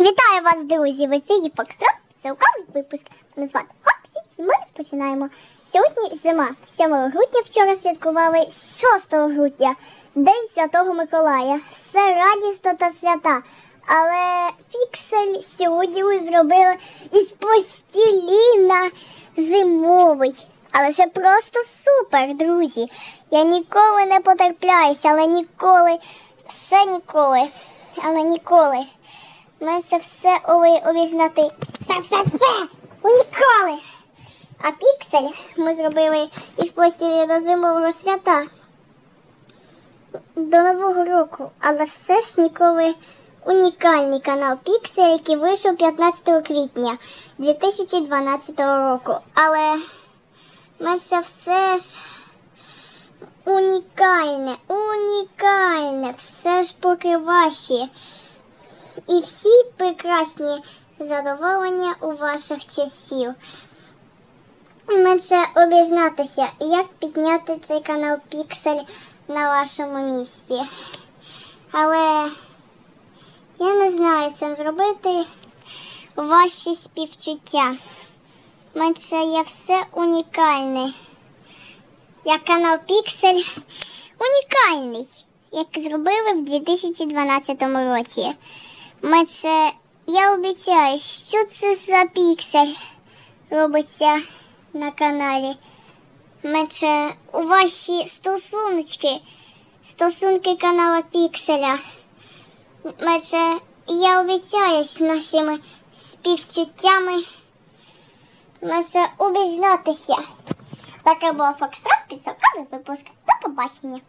Вітаю вас, друзі! В ефірі Фокстрот, цілковий випуск. Мене звати Фоксі, і ми розпочинаємо. Сьогодні зима. 7 грудня вчора святкували 6 грудня, День Святого Миколая. Все радісно та свята. Але піксель сьогодні ви зробили із пластиліна зимовий. Але це просто супер, друзі. Я ніколи не потерпляюся, але ніколи, все ніколи, але ніколи. Менше все обізнати. Все, все, все! Уніколи! А піксель ми зробили із пластиліна зимового свята до Нового року, але все ж ніколи унікальний канал Піксель, який вийшов 15 квітня 2012 року. Але менше все ж унікальне, унікальне, все ж поки ваші. І всі прекрасні задоволення у ваших часів. Менше обізнатися, як підняти цей канал Піксель на вашому місці. Але я не знаю цим зробити ваші співчуття. Менше є все унікальне. Як канал Піксель унікальний, як зробили в 2012 році. Менше я обіцяю, що це за піксель робиться на каналі. Менше у ваші стосуночки, стосунки канала Пікселя. Менше я обіцяю нашими співчуттями менше обізнатися. Таке було Фокстрот, підсовковий випуск. До побачення.